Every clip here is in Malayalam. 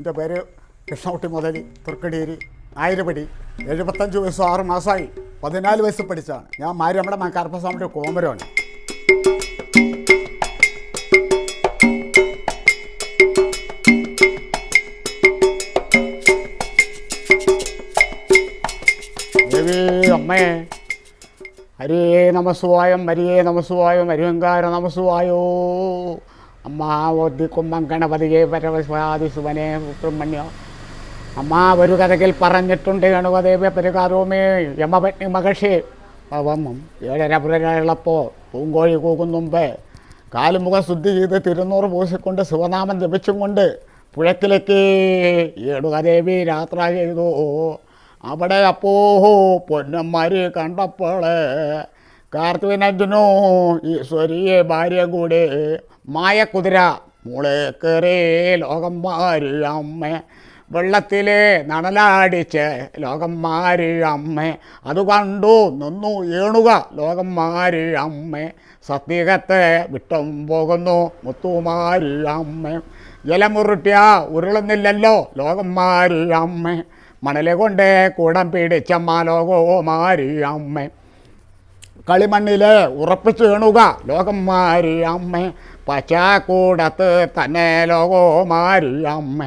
എന്റെ പേര് കൃഷ്ണകുട്ടി മുതലി തുർക്കടിയേരി ആയിരപടി എഴുപത്തഞ്ച് വയസ്സ് ആറ് മാസമായി. പതിനാല് വയസ്സ് പഠിച്ചതാണ്. ഞാൻ മാരിയമ്മയുടെ മക്കാർപ്പസ്വാമിയുടെ കോമരമാണ് അമ്മേ. ഹരിയേ നമസ്വായം ഹരിയേ നമസ്വായം ഹരിഹങ്കാര നമസ്വായോ അമ്മ ഒദ്ദിക്കുമ്പം ഗണപതിയെ പരമസ്വാതി ശിവനെ സുബ്രഹ്മണ്യ. അമ്മ ഒരു കഥകിൽ പറഞ്ഞിട്ടുണ്ട് ഗണപദേവ പെരുകാരോമേ യമപത്നി മഹർഷി. പവമം ഏഴര പുരകളപ്പോൾ പൂങ്കോഴി കൂകും കാലുമുഖ ശുദ്ധി ചെയ്ത് തിരുനൂറ് പൂശിക്കൊണ്ട് ശിവനാമം ജപിച്ചും കൊണ്ട് പുഴക്കിലേക്ക് ഏടുകദേവി യാത്ര ചെയ്തു. അവിടെ അപ്പോ പൊന്നന്മാര് കണ്ടപ്പോൾ കാർത്തികനജനോ ഈശ്വരിയെ ഭാര്യ കൂടെ മായക്കുതിര മൂളെ കയറേ ലോകം മാറി അമ്മ. വെള്ളത്തിലെ നടലാടിച്ച് ലോകം മാറി അമ്മ. അത് കണ്ടു നിന്നു ഏണുക ലോകം മാറി അമ്മ. സത്യകത്തെ വിട്ടും പോകുന്നു മുത്തുമാരി അമ്മ. ജലമുരുട്ടിയ ഉരുളുന്നില്ലല്ലോ ലോകം മാറി അമ്മ. മണലെ കൊണ്ട് കൂടം പിടിച്ചമ്മ ലോകോ അമ്മ. കളിമണ്ണിലെ ഉറപ്പിച്ചു വീണുക ലോകം മാറി അമ്മ. പച്ചാക്കൂടത്ത് തന്നെ ലോകോമാരി അമ്മ.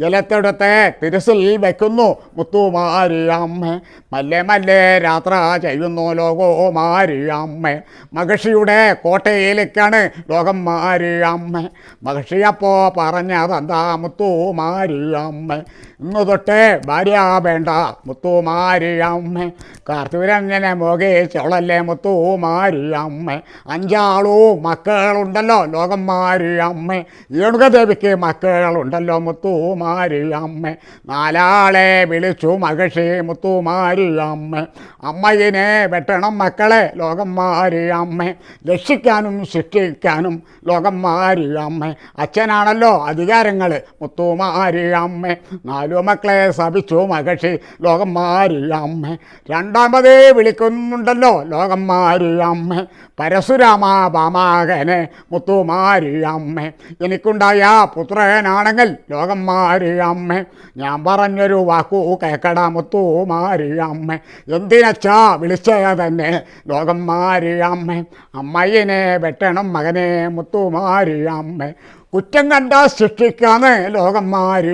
ജലത്തെടുത്ത് തിരുസിൽ വയ്ക്കുന്നു മുത്തുമാരി അമ്മ. മല്ലെ മല്ലെ യാത്ര ചെയ്യുന്നു ലോകോമാരി അമ്മ. മഹർഷിയുടെ കോട്ടയിലേക്കാണ് ലോകം മാരി അമ്മ. മഹർഷിയപ്പോ പറഞ്ഞതെന്താ മുത്തുമാരി അമ്മ? ഇന്ന് തൊട്ട് ഭാര്യ വേണ്ട മുത്തുമാരി അമ്മ. കാർത്തികരങ്ങനെ മോകേച്ചവളല്ലേ മുത്തുമാരി അമ്മ. അഞ്ചാളൂ മക്കളുണ്ടല്ലോ ലോകം മാരി അമ്മ ഏണുകദേവിക്ക് മക്കളുണ്ടല്ലോ മുത്തുമാരി അമ്മ. നാലാളെ വിളിച്ചു മകഷി മുത്തുമാരി അമ്മ. അമ്മയിനെ വെട്ടണം മക്കളെ ലോകം മാറി അമ്മ. രക്ഷിക്കാനും ശിക്ഷിക്കാനും ലോകം മാറി അമ്മ. അച്ഛനാണല്ലോ അധികാരങ്ങൾ മുത്തുമാരി അമ്മ. നാലു മക്കളെ സഭിച്ചു മകഷി ലോകം മാറി അമ്മ. രണ്ടാമതേ വിളിക്കുന്നുണ്ടല്ലോ ലോകം മാറി അമ്മ. പരശുരാമ പാമാകനെ മുത്തുമാരി അമ്മ എനിക്കുണ്ടായ പുത്രനാണെങ്കിൽ ലോകം മാരി അമ്മ ഞാൻ പറഞ്ഞൊരു വാക്കു കേക്കടാ മുത്തുമാരി അമ്മ എന്തിനച്ചാ വിളിച്ചതന്നെ? ലോകം മാരി അമ്മ അമ്മയിനെ വെട്ടണം മകനെ മുത്തുമാരി അമ്മ കുറ്റം കണ്ട ശിക്ഷിക്കാന്ന്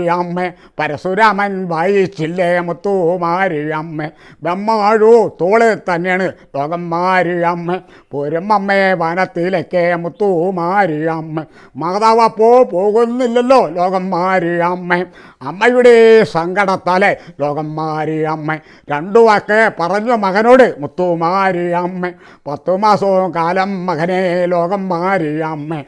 അമ്മ. പരശുരാമൻ വായിച്ചില്ലേ മുത്തുമാരി അമ്മ. ബ്രഹ്മാഴു തോൾ തന്നെയാണ് അമ്മ. പൊരുമ്മമ്മേ വനത്തിലേക്ക് മുത്തുമാരി അമ്മ. മാതാവപ്പോ പോകുന്നില്ലല്ലോ ലോകം മാറി അമ്മ. അമ്മയുടെ സങ്കടത്താലെ അമ്മ. രണ്ടു വാക്ക് പറഞ്ഞു മകനോട് മുത്തുമാരി അമ്മ. പത്തു മാസവും കാലം മകനെ ലോകം മാറി അമ്മ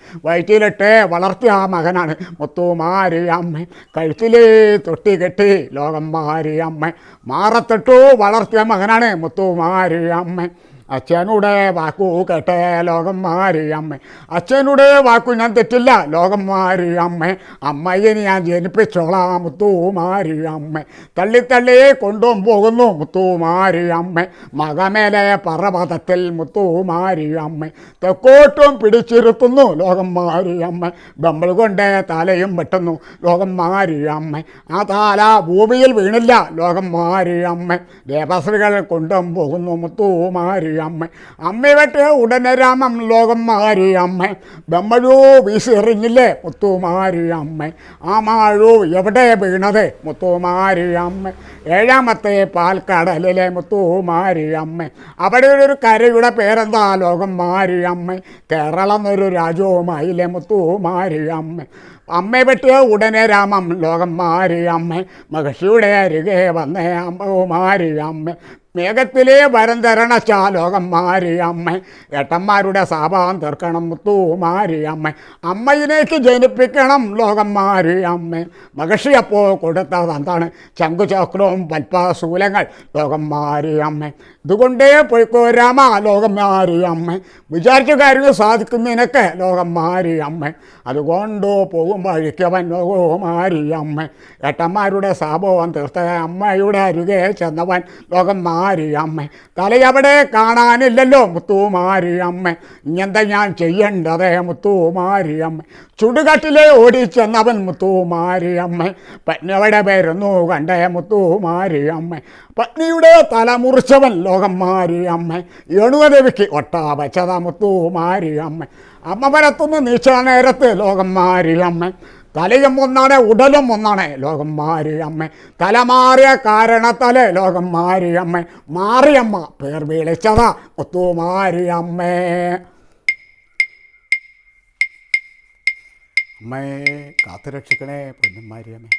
വയറ്റിലിട്ട് ആ മകനാണ് മുത്തുമാരി അമ്മ? കഴുത്തിലേ തൊട്ടി കെട്ടി ലോകം മാറി അമ്മ. മാറത്തിട്ടു വളർത്തിയ മകനാണ് മുത്തുമാരി അമ്മ? അച്ഛനുടെ വാക്കു കേട്ടേ ലോകം മാറി അമ്മ. അച്ഛനുടെ വാക്കു ഞാൻ തെറ്റില്ല ലോകം മാറി അമ്മ. അമ്മയെ ഞാൻ ജനിപ്പിച്ചോളാം മുത്തുമാരി അമ്മ. തള്ളി തള്ളി കൊണ്ടും പോകുന്നു മുത്തുമാരി അമ്മ. മകമേലെ പർവതത്തിൽ മുത്തുമാരി അമ്മ. തെക്കോട്ടും പിടിച്ചിരുത്തുന്നു ലോകം മാറി അമ്മ. ബമ്പിൾ കൊണ്ട് തലയും വെട്ടുന്നു ലോകം മാറി അമ്മ. ആ താല ഭൂമിയിൽ വീണില്ല ലോകം മാറി അമ്മ. ദേവശ്രീകൾ കൊണ്ടും പോകുന്നു മുത്തു അമ്മ. അമ്മ വെട്ട് ഉടനെ രാമം ലോകം മാറി അമ്മ. ബമ്മഴു വീശി മുത്തുമാരി മുത്തു മാറി അമ്മ. ആ മാഴോ എവിടെ വീണത് മുത്തുമാരി അമ്മ. ഏഴാമത്തെ പാൽക്കടലിലെ മുത്തുമാരി അമ്മ. അവിടെ ഒരു കരയുടെ പേരെന്താ? ലോകം മാറി അമ്മ. കേരളം എന്നൊരു രാജ്യവുമായില്ലേ മുത്തു മാറി അമ്മ പറ്റിയ വെട്ടിയ ഉടനെ രാമം ലോകം മാറി അമ്മ. മഹർഷിയുടെ അരികെ വന്നേ അമ്മ മാറി അമ്മ. മേഘത്തിലെ വരം തരണ ലോകം മാറി അമ്മ. ഏട്ടന്മാരുടെ സാപാം തീർക്കണം മുത്തു മാറി അമ്മ. അമ്മയിലേക്ക് ജനിപ്പിക്കണം ലോകം മാറി അമ്മ മഹർഷിയപ്പോൾ കൊടുത്തത് എന്താണ്? ശംഖുചക്രവും പൽപ്പശൂലങ്ങൾ ലോകം മാറി അമ്മ. ഇതുകൊണ്ടേ പോയിക്കോ രാമ ലോകം മാറി അമ്മ. വിചാരിച്ച കാര്യങ്ങൾ സാധിക്കുന്നതിനൊക്കെ ലോകം മാറി അമ്മ. അതുകൊണ്ട് പോകും വഴിക്കവൻ ലോകമാരി അമ്മ. ഏട്ടന്മാരുടെ സാപവും തീർത്ത അമ്മയുടെ അരികെ ചെന്നവൻ ലോകം മാറി മുത്തുമാരി അമ്മ തലയവിടെ കാണാനില്ലല്ലോ മുത്തുമാരി അമ്മ ഇങ്ങനത്തെ ഞാൻ ചെയ്യേണ്ടതേ മുത്തുമാരി അമ്മ ചുടുകാട്ടിലെ ഓടിച്ചെന്നവൻ മുത്തുമാരി അമ്മ പത്നിയുടെ വരുന്നു കണ്ടേ മുത്തുമാരി അമ്മ പത്നിയുടെ തല മുറിച്ചവൻ ലോകം മാരി അമ്മ എണുവദേവിക്ക് ഒട്ടാ വെച്ചതാ മുത്തുമാരി അമ്മ അമ്മ വരത്തുനിന്ന് നീച്ച നേരത്ത് ലോകം മാരി അമ്മ തലയും ഒന്നാണ് ഉടലും ഒന്നാണ്. ലോകം മാറിയമ്മ തല മാറിയ കാരണത്തലെ ലോകം മാറിയമ്മ മാറിയമ്മ പേർ വിളിച്ചതാ. ഒത്തു മാറി അമ്മേ. അമ്മേ കാത്തു രക്ഷിക്കണേ പൊന്നും മാരിയമ്മേ